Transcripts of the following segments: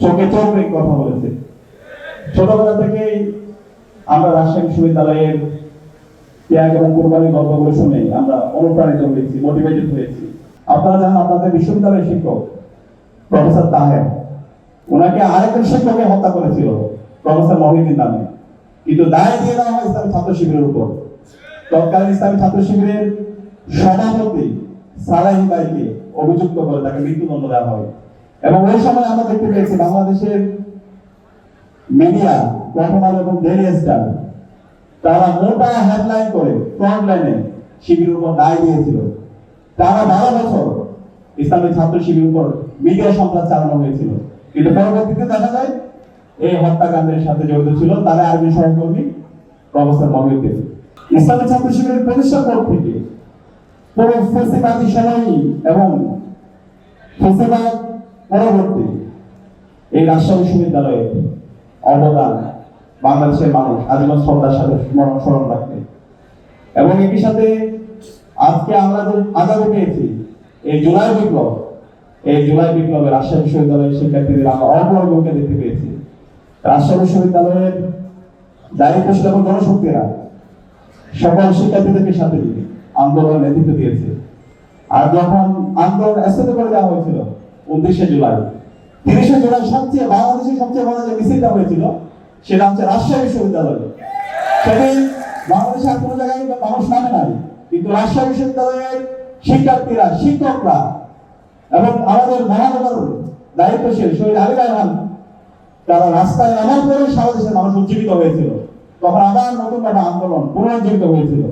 চোখে চোখ রেখে কথা বলেছে। ছোটবেলা থেকেই আমরা রাজশাহী বিশ্ববিদ্যালয়ের ত্যাগ এবং কোরবানির গল্পগুলো শুনে আমরা অনুপ্রাণিত হয়েছি মোটিভেটেড হয়েছি। আপনারা জানেন আপনাদের বিশ্ববিদ্যালয়ের শিক্ষক প্রফেসর তাহের। ওনাকে আরেকজন শিক্ষককে হত্যা করেছিল প্রফেসর মহিউদ্দিন নামে। কিন্তু দায় দিয়ে দেওয়া হয় ইসলামী ছাত্র শিবিরের উপর। তৎকালীন ইসলামী ছাত্র শিবিরের সভাপতি সালাহি ভাইকে অভিযুক্ত করে তাকে মৃত্যুদণ্ড দেওয়া হয়। এবং ওই সময় আমরা দেখতে পেয়েছি বাংলাদেশের মিডিয়া প্রথম আলো এবং ডেইলি স্টার তারা মোটা হেডলাইন করে উপর দায় দিয়েছিল। তারা বারো বছর ছাত্র উপর মিডিয়া চালানো হয়েছিল। কিন্তু পরবর্তীতে দেখা যায়, এই হত্যাকাণ্ডের সাথে জড়িত ছিল তারা আর্মি সহকর্মী প্রফেসর মহিউদ্দিন ইসলামী ছাত্র শিবিরের প্রতিষ্ঠা পর থেকে পুরো ফেসিবাদী সময়ই এবং পরবর্তী এই রাজশাহী বিশ্ববিদ্যালয়ে অবদান বাংলাদেশের মানুষ আজীবন শ্রদ্ধার সাথে স্মরণ স্মরণ রাখবে। এবং একই সাথে আজকে আমরা যে আজাদি পেয়েছি, এই জুলাই বিপ্লব, এই জুলাই বিপ্লবে রাজশাহী বিশ্ববিদ্যালয়ের শিক্ষার্থীদের আমরা অপরগকে দেখতে পেয়েছি। রাজশাহী বিশ্ববিদ্যালয়ের দায়িত্বশীল এবং জনশক্তিরা সকল শিক্ষার্থীদেরকে সাথে নিয়ে আন্দোলনের নেতৃত্ব দিয়েছে। আর যখন আন্দোলন স্থগিত করে দেওয়া হয়েছিল উনত্রিশে জুলাই। তিরিশে জুলাই সবচেয়ে বাংলাদেশের সবচেয়ে বড় যে মিছিলটা হয়েছিল, সেটা হচ্ছে রাজশাহী বিশ্ববিদ্যালয়। সেদিন বাংলাদেশে আর কোনো জায়গায় মানুষ নামে নাই, কিন্তু রাজশাহী বিশ্ববিদ্যালয়ের শিক্ষার্থীরা, শিক্ষকরা এবং আমাদের মহানগর দায়িত্বশীল শহীদ আলী রায়হান তারা রাস্তায় এমন করে সারা দেশের মানুষ উজ্জীবিত হয়েছিল। তখন আবার নতুন ভাবে আন্দোলন পুনরুজ্জীবিত হয়েছিল।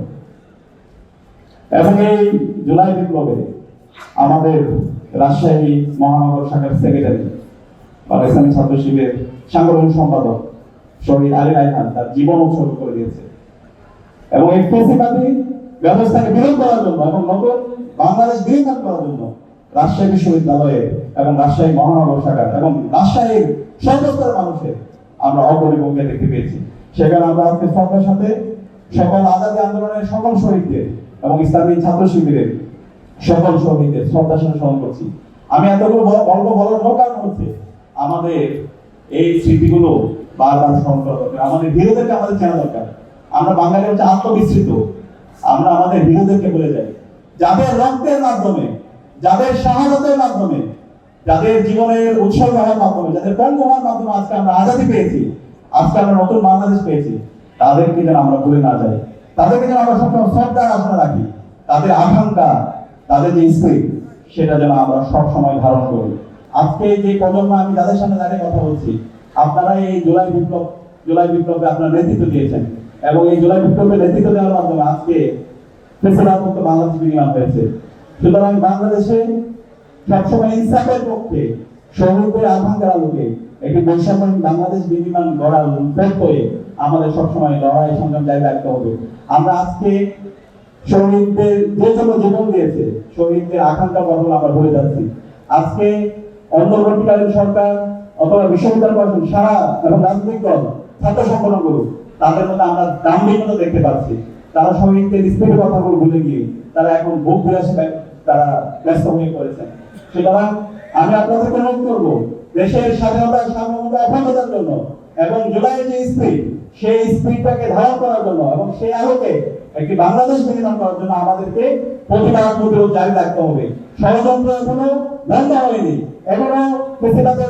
এবং এই জুলাই বিপ্লবে আমাদের রাজশাহী মহানগর শাখার সেক্রেটারি ইসলামী ছাত্র শিবিরের সাংগঠনিক সম্পাদক শহীদ আলী রায়হান তার জীবন উৎসর্গ করে দিয়েছে। এবং এই ফেসিবাদী ব্যবস্থাকে বিরোধ করার জন্য এবং নতুন বাংলাদেশ বিনির্মাণ করার জন্য রাজশাহী বিশ্ববিদ্যালয়ে এবং রাজশাহী মহানগর শাখা এবং রাজশাহীর সর্বস্তরের মানুষের আমরা অপরিভূমিকা দেখতে পেয়েছি। সেখানে আমরা আজকে শ্রদ্ধার সাথে সকল আজাদী আন্দোলনের সকল শহীদদের এবং ইসলামী ছাত্র শিবিরের সকল শহীদদের শ্রদ্ধার সাথে স্মরণ করছি। আমি এতগুলো গল্প বলার মূল কারণ হচ্ছে, আমাদের এই স্মৃতিগুলো বারবার স্মরণ করা দরকার। আমাদের হিরোদেরকে আমাদের চেনা দরকার। আমরা বাঙালি হচ্ছে আত্মবিস্মৃত। আমরা আমাদের হিরোদেরকে বলে যাই। যাদের রক্তের মাধ্যমে, যাদের শাহাদতের মাধ্যমে, যাদের জীবনের উৎসর্গ হওয়ার মাধ্যমে, যাদের পঙ্গ হওয়ার মাধ্যমে আজকে আমরা আজাদি পেয়েছি, আজকে আমরা নতুন বাংলাদেশ পেয়েছি, তাদেরকে যেন আমরা ভুলে না যাই। তাদেরকে যেন আমরা সবসময় শ্রদ্ধার আসনে রাখি। তাদের আকাঙ্ক্ষা তাদের যে স্পিরিট সেটা যেন আমরা সব সময় ধারণ করি। আজকে যে প্রজন্ম, আমি যাদের সামনে দাঁড়িয়ে কথা বলছি, আপনারা এই জুলাই বিপ্লব, জুলাই বিপ্লবে আপনারা নেতৃত্ব দিয়েছেন এবং এই জুলাই বিপ্লবের নেতৃত্ব দেওয়ার মাধ্যমে আজকে ফেসিবাদ মুক্ত বাংলাদেশ বিনিময় হয়েছে। সুতরাং বাংলাদেশে সবসময় ইনসাফের পক্ষে শহীদদের আকাঙ্ক্ষার আলোকে একটি বৈষম্যহীন বাংলাদেশ বিনির্মাণ গড়ার হয়ে আমাদের সবসময় লড়াই সংগ্রাম জারি রাখতে হবে। আমরা আজকে শহীদদের যে জীবন দিয়েছে, শহীদদের আকাঙ্ক্ষা বদল আমরা ভুলে যাচ্ছি। আজকে অন্তর্বর্তীকালীন সরকার অথবা বিশ্ববিদ্যালয় সারা এবং রাজনৈতিক দল, ছাত্র সংগঠনগুলো, তাদের মধ্যে আমরা দাম্ভিকতা দেখতে পাচ্ছি। তারা শহীদদের স্পিডের কথাগুলো ভুলে গিয়ে, তারা এখন ভোগ বিলাসে তারা ব্যস্ত হয়ে পড়েছেন সুতরাং আমি আপনাদেরকে অনুরোধ করব, দেশের স্বাধীনতা সার্বভৌমতা অখণ্ডতার জন্য এবং জুলাইয়ের যে স্পিড সেই স্পিডটাকে ধারণ করার জন্য এবং সেই আলোকে একটি বাংলাদেশ বিনির্মাণ করার জন্য আমাদেরকে প্রতিবাদ প্রতিরোধ জারি রাখতে হবে। ষড়যন্ত্র এখনও হয়নি। এখনও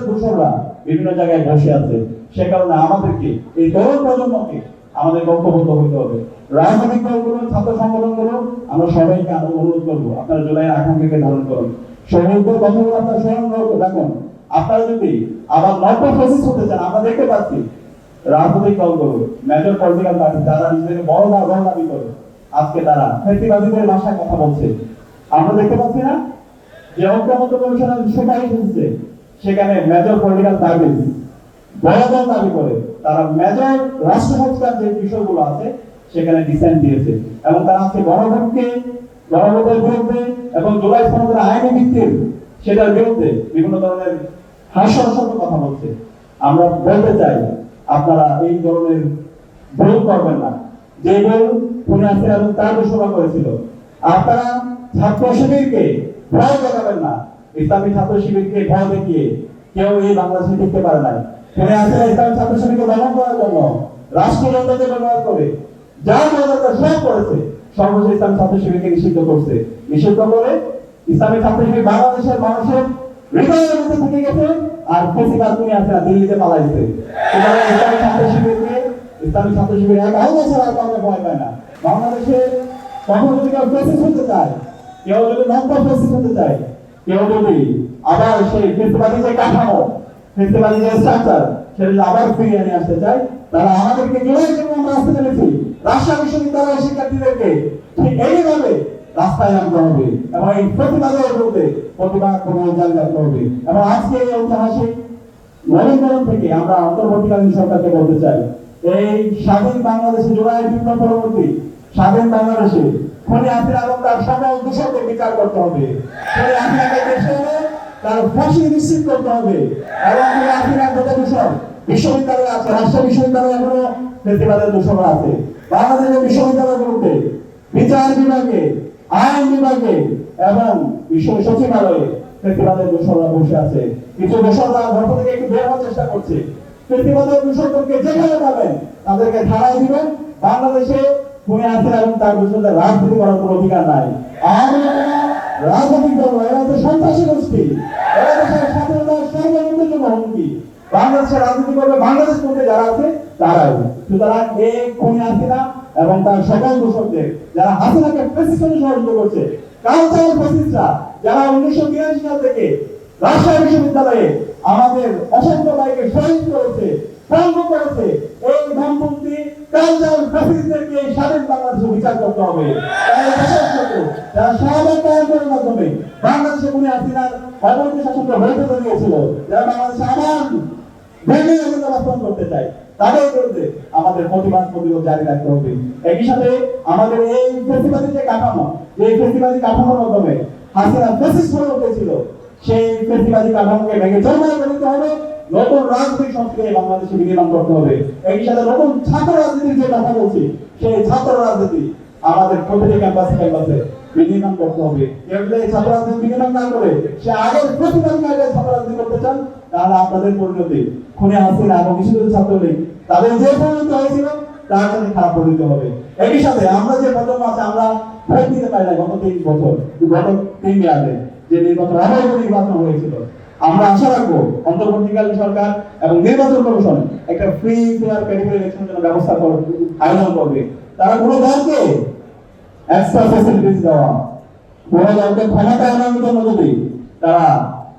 দূষণরা বিভিন্ন জায়গায় বসে আছে। সে কারণে আমাদেরকে এই তরুণ প্রজন্মকে আমাদের ঐক্যবদ্ধ হইতে হবে। রাজনৈতিক দলগুলো, ছাত্র সংগঠনগুলো, আমরা সবাইকে অনুরোধ করব, আপনারা জুলাইয়ের আকাঙ্ক্ষাকে ধারণ করুন। শহীদদের কথাগুলো আপনারা স্মরণ রাখুন আপনারা যদি আবার ফেসিস হতে চান, আমরা দেখতে পাচ্ছি। রাজনৈতিক দলগুলো মেজর পলিটিক্যাল পার্টি যারা নিজেদের বড় বা বড় দাবি করে, আজকে তারা ফেসিবাদীদের ভাষায় কথা বলছে। আমরা দেখতে পাচ্ছি না? যে ঐক্যমত্য কমিশনের সুপারিশ সেখানে মেজর পলিটিক্যাল পার্টি বড়দল দাবি করে। তারা মেজর যে বিষয়গুলো আছে, সেখানে ডিসেন্ট দিয়েছে। এবং তারা আজকে গণভোটকে, গণভোটের বিরুদ্ধে এবং জুলাই সনদের আইনি ভিত্তির সেটার বিরুদ্ধে বিভিন্ন ধরনের হাস্যরসত কথা বলছে আমরা বলতে চাই, আপনারা এই ধরনের ভুল করবেন না। যে ভুল খুনি আসির এবং তার দোষরা করেছিল, আপনারা ছাত্র শিবিরকে ভয় দেখাবেন না। ইসলামী ছাত্র শিবিরকে ভয় দেখিয়ে কেউ এই বাংলাদেশে টিকতে পারে নাই। খুনি আসির ইসলামী ছাত্র শিবিরকে দমন করার জন্য রাষ্ট্রযন্ত্রকে ব্যবহার করে যা মজাদার সব করেছে, সর্বশেষ ইসলাম ছাত্র শিবিরকে নিষিদ্ধ করছে। নিষিদ্ধ করে ইসলামী ছাত্র শিবির বাংলাদেশের মানুষের হৃদয়ের মধ্যে থেকে গেছে আর ফেসিবাদ তুমি আছে না দিল্লিতে পালাইছে। সুতরাং ইসলামী ছাত্র শিবিরকে ইসলামী ছাত্র শিবির এক ছাড়া আর কাউকে ভয় পায় না। বাংলাদেশে কখনো যদি কেউ ফেসিস হতে চায়, কেউ যদি নব্বই ফেসিস হতে চায়, কেউ যদি আবার সেই ফেসিবাদী যে কাঠামো, ফেসিবাদী যে স্ট্রাকচার সেটা আবার ফিরিয়ে নিয়ে আসতে চায় তারা আমাদেরকে জেলায় জন্য আমরা আসতে পেরেছি। রাজশাহী বিশ্ববিদ্যালয়ের শিক্ষার্থীদেরকে ঠিক এইভাবে রাস্তায় নামতে হবে। এবং এই প্রতিবাদের বিরুদ্ধে প্রতিবাদ করে জারি হবে এবং আজকে এই ঐতিহাসিক নবীকরণ থেকে আমরা অন্তর্বর্তীকালীন সরকারকে বলতে চাই, এই স্বাধীন বাংলাদেশে জুলাই বিপ্লব পরবর্তী স্বাধীন বাংলাদেশে খনি এবং তার সকল দূষণকে বিচার করতে হবে। দেশে তার ফাঁসি নিশ্চিত করতে হবে। এবং দূষণ বিশ্ববিদ্যালয় আছে এখনও দূষণ আছে। বাংলাদেশের বিশ্ববিদ্যালয়গুলোতে বিচার বিভাগে আইন বিভাগে এবং বিশ্ব সচিবালয়ে ফেস্টিভ্যালের দূষণরা বসে আছে। কিছু দূষণরা গল্প থেকে একটু বের হওয়ার চেষ্টা করছে। ফেস্টিভ্যালের দূষণকে যেখানে পাবেন, তাদেরকে ধারায় দিবেন। বাংলাদেশে কোন আছে এবং তার দূষণদের রাজনীতি করার কোনো অধিকার নাই। কোনো রাজনৈতিক দল এরা হচ্ছে সন্ত্রাসী গোষ্ঠী। এরা দেশের স্বাধীনতার জন্য হুমকি। বাংলাদেশের রাজনীতি করবে বাংলাদেশ মধ্যে যারা আছে, তারাই। সুতরাং এই খুনি হাসিনা এবং তার সকল দূষকদের যারা হাসিনাকে প্রেসিডেন্ট সহযোগিতা করছে কালচারাল ফেসিস্টরা যারা উনিশশো বিরাশি সাল থেকে রাজশাহী বিশ্ববিদ্যালয়ে আমাদের অসংখ্য ভাইকে শহীদ করেছে ভঙ্গ করেছে, এই বামপন্থী কালচারাল ফেসিস্টদেরকে স্বাধীন বাংলাদেশে বিচার করতে হবে। তাই শত্রু যারা মাধ্যমে বাংলাদেশে হাসিনার অবৈধ শাসনকে দিয়েছিল, যারা বাংলাদেশে ভেঙে করতে তাদের বিরুদ্ধে আমাদের প্রতিবাদ প্রতিরোধ জারি রাখতে হবে। একই সাথে আমাদের এই ফেস্টিভ্যালের যে কাঠামো যে ফেস্টিভ্যালের কাঠামোর মাধ্যমে হাসিনা ফেসিস হয়ে উঠেছিল, সেই ফেস্টিভ্যালের কাঠামোকে ভেঙে করতে হবে। নতুন রাজনৈতিক সংস্কৃতি বাংলাদেশে বিনির্মাণ করতে হবে। একই সাথে নতুন ছাত্র রাজনীতির যে কথা বলছি, সেই ছাত্র রাজনীতি আমাদের প্রতিটি ক্যাম্পাসে ক্যাম্পাসে বিনির্মাণ করতে হবে। কেউ যদি ছাত্র বিনির্মাণ না করে, সে আগের প্রতিবাদ না করে করতে চান, তাহলে আপনাদের পরিণতি খুনে হাসিনা এবং বিশেষ ছাত্রলীগ, তাদের যে পরিণতি হয়েছিল, তার সাথে খারাপ পরিণতি হবে। একই সাথে আমরা যে প্রজন্ম আছে, আমরা ভোট দিতে পারি না গত তিন বছর, গত তিন ইয়ারে যে নির্বাচন অবৈধ নির্বাচন হয়েছিল। আমরা আশা রাখব অন্তর্বর্তীকালীন সরকার এবং নির্বাচন কমিশন একটা ফ্রি ফেয়ার ক্যাটেগরি ইলেকশনের জন্য ব্যবস্থা আয়োজন করবে। তারা কোনো দলকে এক্সট্রা ফ্যাসিলিটিস দেওয়া। কোনো দলকে ক্ষমতা আনার জন্য যদি তারা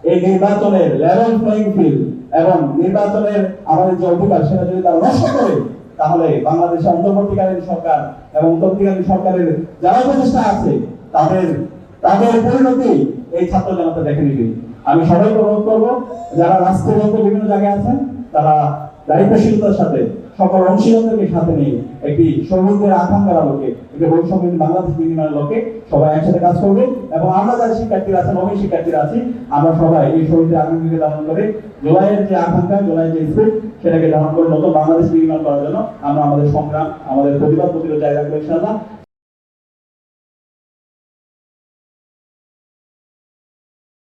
এই নির্বাচনের লেভেল প্লেইং ফিল্ড এবং নির্বাচনের আমাদের যে অধিকার সেটা যদি তারা নষ্ট করে, তাহলে বাংলাদেশের অন্তর্বর্তীকালীন সরকার এবং অন্তর্বর্তীকালীন সরকারের যারা উপদেষ্টা আছে, তাদের তাদের পরিণতি এই ছাত্র জনতা দেখে নিবে। আমি সবাইকে অনুরোধ করব, যারা রাষ্ট্রের মধ্যে বিভিন্ন জায়গায় আছেন, তারা দায়িত্বশীলতার সাথে সকল অংশীদারদেরকে সাথে নিয়ে একটি সবুজদের আকাঙ্ক্ষার আলোকে, একটি বৈষম্য বাংলাদেশ বিনিময়ের লোকে সবাই একসাথে কাজ করবে এবং আমরা যারা শিক্ষার্থীরা আছি, নবীন শিক্ষার্থীরা আছি, আমরা সবাই এই শহীদের আকাঙ্ক্ষাকে ধারণ করে জুলাইয়ের যে আকাঙ্ক্ষা, জুলাইয়ের যে স্কুল, সেটাকে ধারণ করে নতুন বাংলাদেশ বিনিময় করার জন্য আমরা আমাদের সংগ্রাম, আমাদের প্রতিবাদ প্রতিরোধ জায়গা করে ইনশাআল্লাহ।